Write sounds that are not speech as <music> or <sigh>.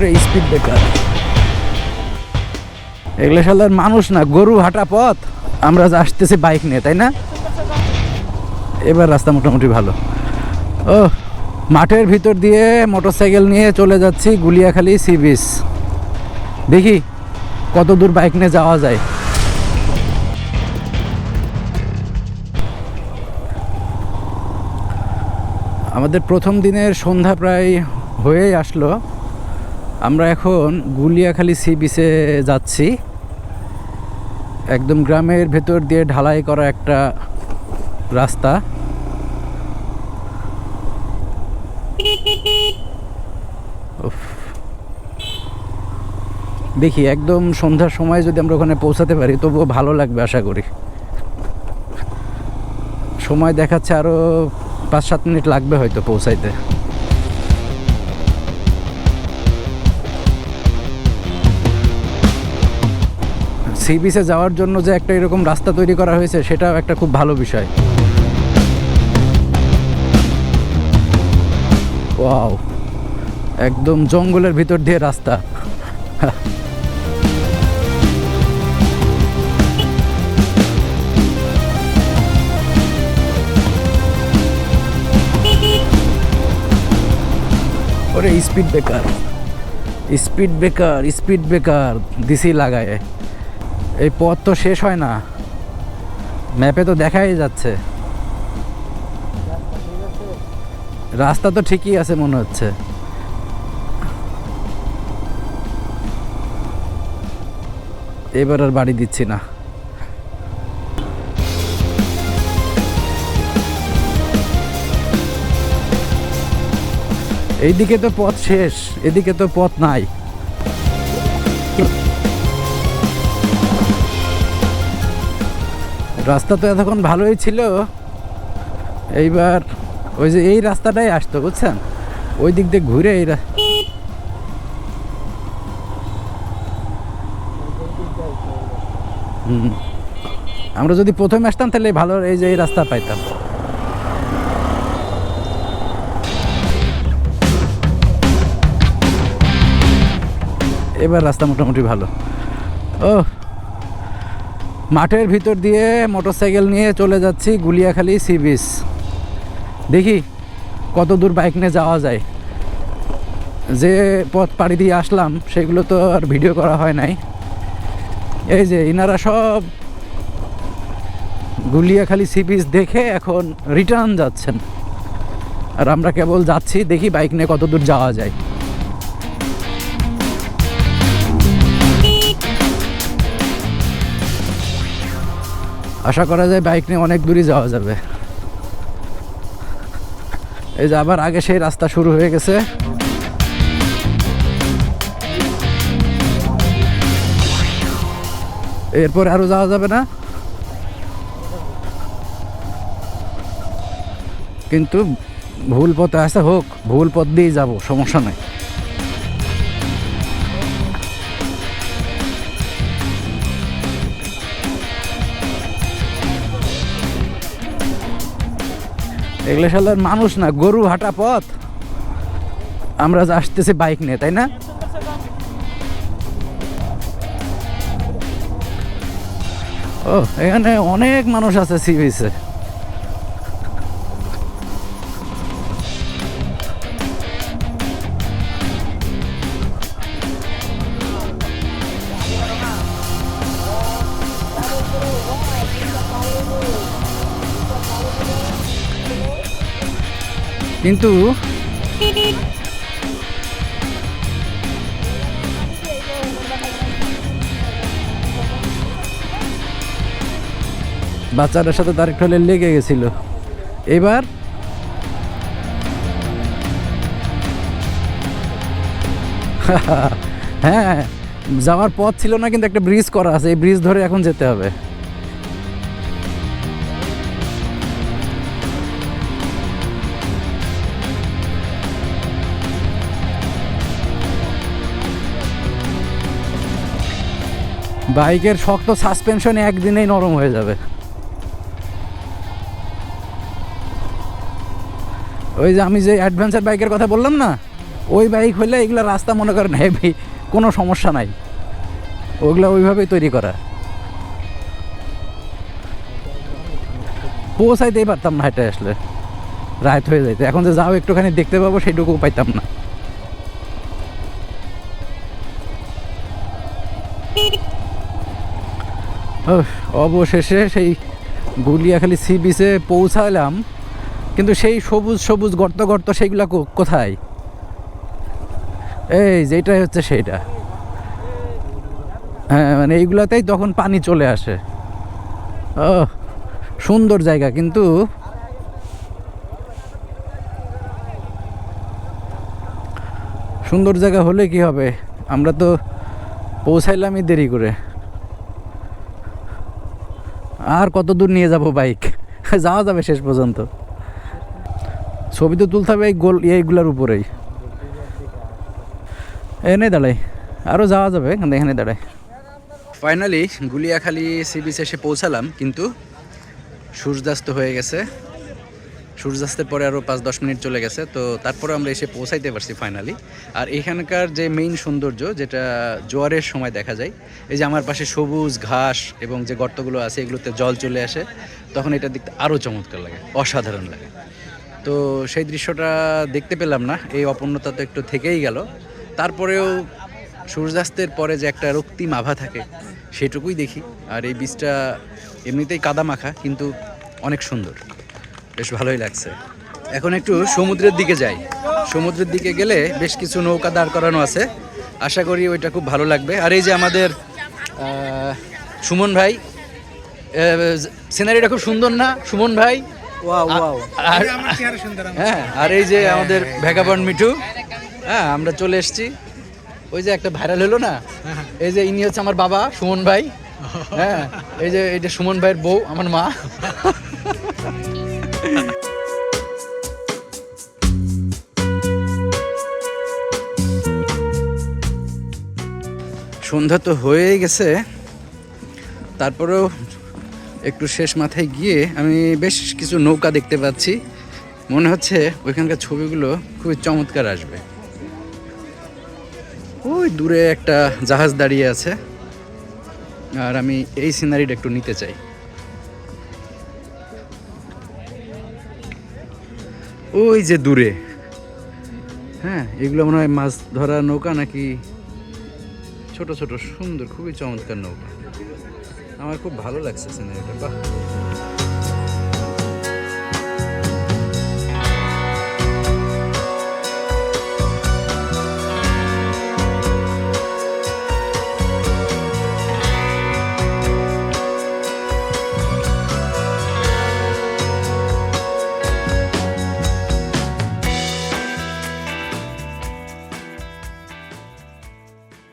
ওরে speed breaker এগুলো সালার মানুষ না, গরু হাঁটা পথ। আমরা আসতেছি বাইক নিয়ে, তাই না? এবার রাস্তা মোটামুটি ভালো। ও, মাঠের ভিতর দিয়ে মোটরসাইকেল নিয়ে চলে যাচ্ছি গুলিয়াখালী সি বিচ দেখি কত দূর বাইক নিয়ে যাওয়া যায়। আমাদের প্রথম দিনের সন্ধ্যা প্রায় হয়েই আসলো। আমরা এখন গুলিয়াখালী সি বিচে যাচ্ছি। একদম গ্রামের ভেতর দিয়ে ঢালাই করা একটা রাস্তা। দেখি, একদম সন্ধ্যার সময় যদি আমরা ওখানে পৌঁছাতে পারি, তবুও ভালো লাগবে আশা করি। সময় দেখাচ্ছে আরও পাঁচ সাত মিনিট লাগবে হয়তো পৌঁছাইতে। সি বিচে যাওয়ার জন্য যে একটা এরকম রাস্তা তৈরি করা হয়েছে, সেটাও একটা খুব ভালো বিষয়। ওয়াও, একদম জঙ্গলের ভিতর দিয়ে রাস্তা। Speed breaker speed breaker speed breaker দিছি লাগায়। এই পথ তো শেষ হয় না। ম্যাপে তো দেখাই যাচ্ছে। রাস্তা তো ঠিকই আছে মনে হচ্ছে। এবার আর বাড়ি দিচ্ছি না। এইদিকে তো পথ শেষ, এদিকে তো পথ নাই। রাস্তা তো এতক্ষণ ভালোই ছিল। এইবার ওই যে এই রাস্তাটাই আসতো, বুঝছেন? ওই দিক দিয়ে ঘুরে এই। আমরা যদি প্রথমে আসতাম তাহলে ভালো এই যে এই রাস্তা পাইতাম। এবার রাস্তা মোটামুটি ভালো। ও মাঠের ভিতর দিয়ে মোটরসাইকেল নিয়ে চলে যাচ্ছি গুলিয়াখালী সি বিচ। দেখি কত দূর বাইক নিয়ে যাওয়া যায়। যে পথ পাড়ি দিয়ে আসলাম, সেগুলো তো আর ভিডিও করা হয় নাই। এই যে ইনারা সব গুলিয়াখালী সি বিচ দেখে এখন রিটার্ন যাচ্ছেন। আর আমরা কেবল যাচ্ছি, দেখি বাইক নিয়ে কত দূর যাওয়া যায়। আশা করা যায় বাইক নিয়ে অনেক দূরই যাওয়া যাবে। এই যে আবার আগে সেই রাস্তা শুরু হয়ে গেছে। এরপর আরও যাওয়া যাবে না। কিন্তু ভুল পথে আসে হোক, ভুল পথ দিয়েই যাব, সমস্যা নাই। এগুলো সালার মানুষ না, গরু হাঁটা পথ। আমরা আসতেছি বাইক নিয়ে, তাই না? ও, এখানে অনেক মানুষ আছে, সি কিন্তু বাচ্চাটার সাথে তার একটু লেগে গেছিল। এবার <laughs> হ্যাঁ যাওয়ার পথ ছিল না, কিন্তু একটা ব্রিজ করা আছে। এই ব্রিজ ধরে এখন যেতে হবে। বাইকের শক্ত সাসপেনশন একদিনেই নরম হয়ে যাবে। ওই যে আমি যে অ্যাডভেঞ্চার বাইকের কথা বললাম না, ওই বাইক হলে এগুলো রাস্তা মনে করেন হেভি কোনো সমস্যা নাই। ওগুলো ওইভাবেই তৈরি করা। পৌঁছাইতেই পারতাম না হেঁটে আসলে। রাত হয়ে যাইতে। এখন যে যাও একটুখানি দেখতে পাবো, সেইটুকু পাইতাম না। অবশেষে সেই গুলিয়াখালি সি বিচে পৌঁছালাম। কিন্তু সেই সবুজ সবুজ গর্ত গর্ত সেইগুলো কোথায়? এই যেটাই হচ্ছে সেইটা। হ্যাঁ মানে এইগুলাতেই তখন পানি চলে আসে। ও সুন্দর জায়গা কিন্তু। সুন্দর জায়গা হলে কি হবে? আমরা তো পৌঁছাইলামই দেরি করে। আর কত দূর নিয়ে যাব বাইক যাওয়া যাবে শেষ পর্যন্ত। ছবি তো তুলতে হবে এই গোল, এইগুলার উপরেই। এনে দাঁড়াই আরও যাওয়া যাবে কিন্তু এখানে দাঁড়াই। ফাইনালি গুলিয়াখালী সি বিচ এসে পৌঁছালাম, কিন্তু সূর্যাস্ত হয়ে গেছে। সূর্যাস্তের পরে আরও পাঁচ, দশ মিনিট চলে গেছে, তো তারপরে আমরা এসে পৌঁছাইতে পারছি ফাইনালি আর এখানকার যে মেইন সৌন্দর্য, যেটা জোয়ারের সময় দেখা যায়, এই যে আমার পাশে সবুজ ঘাস এবং যে গর্তগুলো আছে, এগুলোতে জল চলে আসে, তখন এটা দেখতে আরও চমৎকার লাগে, অসাধারণ লাগে। তো সেই দৃশ্যটা দেখতে পেলাম না, এই অপূর্ণতা তো একটু থেকেই গেল। তারপরেও সূর্যাস্তের পরে যে একটা রক্তিম আভা থাকে, সেটুকুই দেখি। আর এই বীজটা এমনিতেই কাদা মাখা কিন্তু অনেক সুন্দর। বেশ ভালোই লাগছে। এখন একটু সমুদ্রের দিকে যাই। সমুদ্রের দিকে গেলে বেশ কিছু নৌকা দাঁড় করানো আছে। আশা করি ওইটা খুব ভালো লাগবে। আর এই যে আমাদের সুমন ভাই সিনারিটা খুব সুন্দর না? সুমন ভাই? Wow wow. আর হ্যাঁ আর এই যে আমাদের ভেগাবন মিঠু। হ্যাঁ আমরা চলে এসেছি। ওই যে একটা ভাইরাল হলো না? এই যে ইনি হচ্ছে আমার বাবা সুমন ভাই। হ্যাঁ এই যে এটা সুমন ভাইয়ের বউ আমার মা। সন্ধ্যা তো হয়েই গেছে। তারপরেও একটু শেষ মাথায় গিয়ে আমি বেশ কিছু নৌকা দেখতে পাচ্ছি। মনে হচ্ছে ওইখানকার ছবিগুলো খুবই চমৎকার আসবে। ওই দূরে একটা জাহাজ দাঁড়িয়ে আছে। আর আমি এই সিনারিটা একটু নিতে চাই। ওই যে দূরে। হ্যাঁ এগুলো মনে হয় মাছ ধরা নৌকা নাকি ছোট ছোট সুন্দর খুবই চমৎকার নৌকা। আমার খুব ভালো লাগছে সিনারিটা বাহ।